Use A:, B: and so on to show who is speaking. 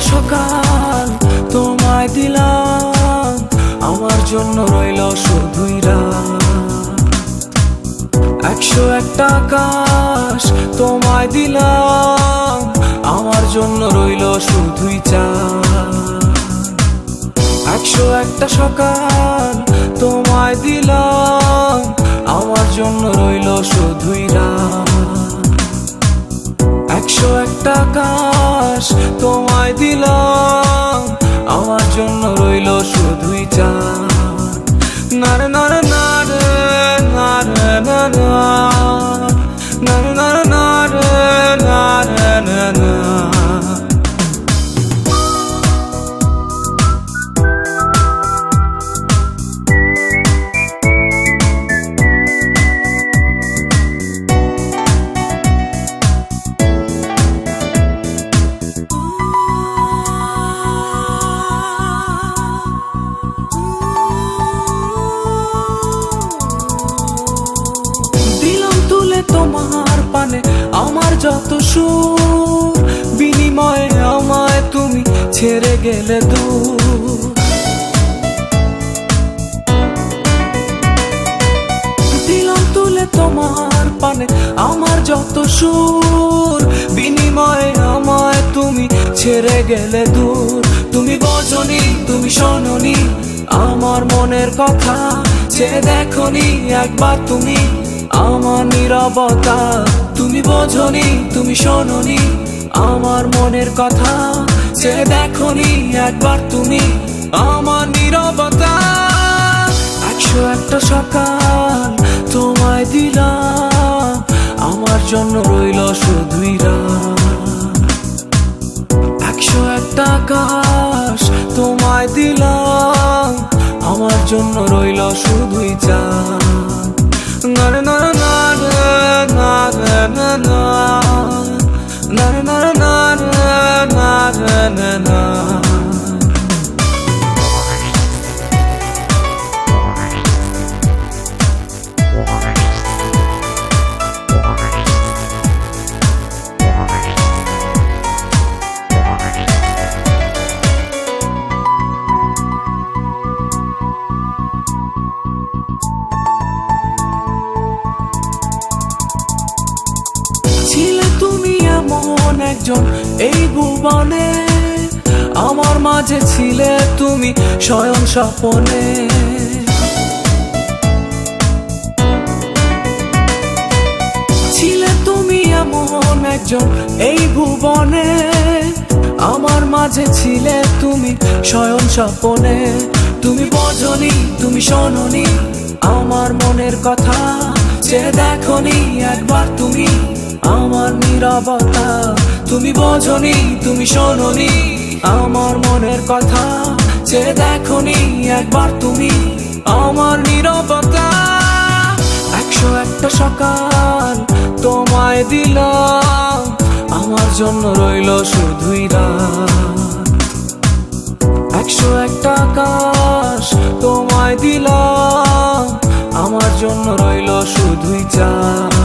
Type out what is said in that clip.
A: সকাল তোমায় দিলাম। আমার জন্য রইল শুধুই একশো একটা আকাশ তোমায় দিলাম। আমার জন্য রইল শুধুই চা একশো একটা সকাল তোমায় দিলাম। আমার জন্য যত সুর, বিনিময়ে আমায় তুমি ছেড়ে গেলে দূর। তোমার পানে আমার যত সুর, বিনিময়ে আমায় তুমি ছেড়ে গেলে দূর। তুমি বোঝনি তুমি শোনি আমার মনের কথা যে দেখনি, একবার তুমি আমার নীরবতা, তুমি বোঝনি, তুমি শোনি আমার মনের কথা সে দেখনি একবার তুমি। আমার নীরবতা, একশো একটা সকাল তোমায় দিলাম। আমার জন্য রইল শুধুই একশো একটা আকাশ তোমায় দিলাম। আমার জন্য রইল শুধুই চা নারে নারে она. ছিলে তুমি এমন একজন এই ভুবনে আমার মাঝে ছিলে তুমি স্বয়ং স্বপনে। ছিলে তুমি এমন একজন এই ভুবনে। আমার মাঝে ছিলে তুমি স্বয়ং স্বপনে। তুমি বোঝনি, তুমি শোনি আমার মনের কথা যে দেখনি একবার তুমি, আমার নিরবতা তুমি বোঝনি, তুমি শোনি আমার মনের কথা যে দেখনি একবার তুমি, আমার নিরবতা। একশো একটা সকাল তোমায় দিলাম, আমার জন্য রইল শুধুই রাত। একশো একটা আকাশ তোমায় দিলাম। আমার জন্য রইল শুধুই চাঁদ।